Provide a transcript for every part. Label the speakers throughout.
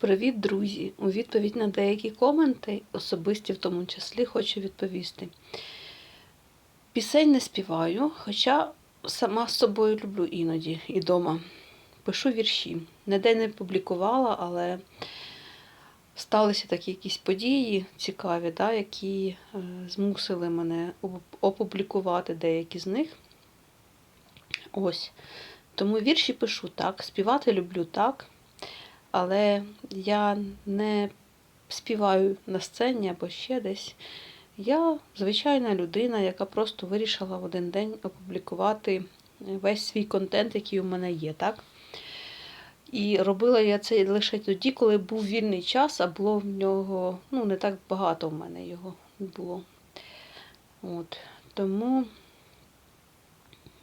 Speaker 1: Привіт, друзі! У відповідь на деякі коменти, особисті в тому числі, хочу відповісти. Пісень не співаю, хоча сама з собою люблю іноді і дома. Пишу вірші. Ніде не публікувала, але сталися такі якісь події цікаві, да, які е, змусили мене опублікувати деякі з них. Ось. Тому вірші пишу так, співати люблю так. Але я не співаю на сцені або ще десь. Я звичайна людина, яка просто вирішила в один день опублікувати весь свій контент, який у мене є, так? І робила я це лише тоді, коли був вільний час, а було в нього, ну, не так багато в мене його було. От. Тому,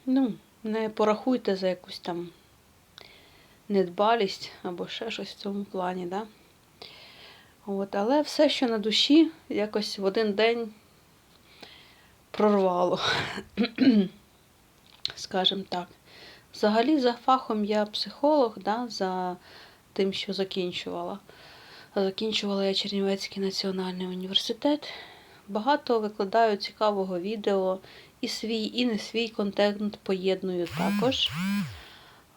Speaker 1: ну, не порахуйте за якусь там недбалість або ще щось в цьому плані. Да? От, але все, що на душі, якось в один день прорвало, скажімо так. Взагалі, за фахом я психолог, да, за тим, що закінчувала. Закінчувала я Чернівецький національний університет. Багато викладаю цікавого відео, і свій, і не свій контент поєдную також.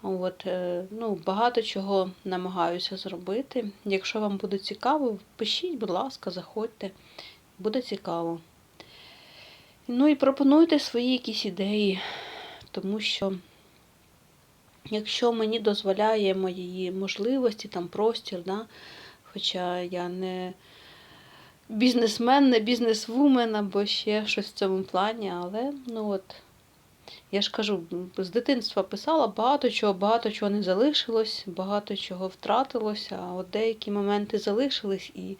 Speaker 1: От, е, ну, багато чого намагаюся зробити. Якщо вам буде цікаво, пишіть, будь ласка, заходьте, буде цікаво. Ну і пропонуйте свої якісь ідеї, тому що, якщо мені дозволяє мої можливості, там простір, да, хоча я не бізнесмен, не бізнесвумен або ще щось в цьому плані, але ну от. Я ж кажу, з дитинства писала багато чого, багато чого не залишилось, багато чого втратилося, а от деякі моменти залишились і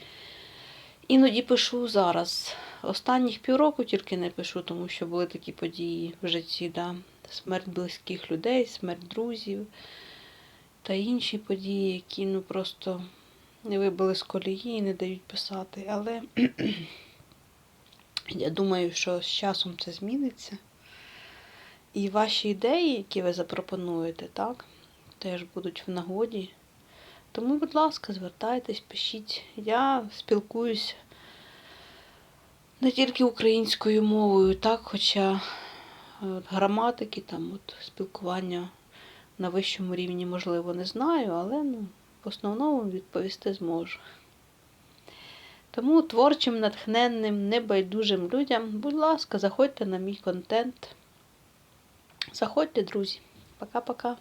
Speaker 1: іноді пишу зараз. Останніх півроку тільки не пишу, тому що були такі події в житті, да. смерть близьких людей, смерть друзів та інші події, які ну просто не вибили з колії і не дають писати. Але я думаю, що з часом це зміниться. І ваші ідеї, які ви запропонуєте, так, теж будуть в нагоді. Тому, будь ласка, звертайтесь, пишіть. Я спілкуюсь не тільки українською мовою, так, хоча от, граматики, там, от, спілкування на вищому рівні, можливо, не знаю, але ну, в основному відповісти зможу. Тому творчим, натхненним, небайдужим людям, будь ласка, заходьте на мій контент. Заходьте, друзі. Пока-пока.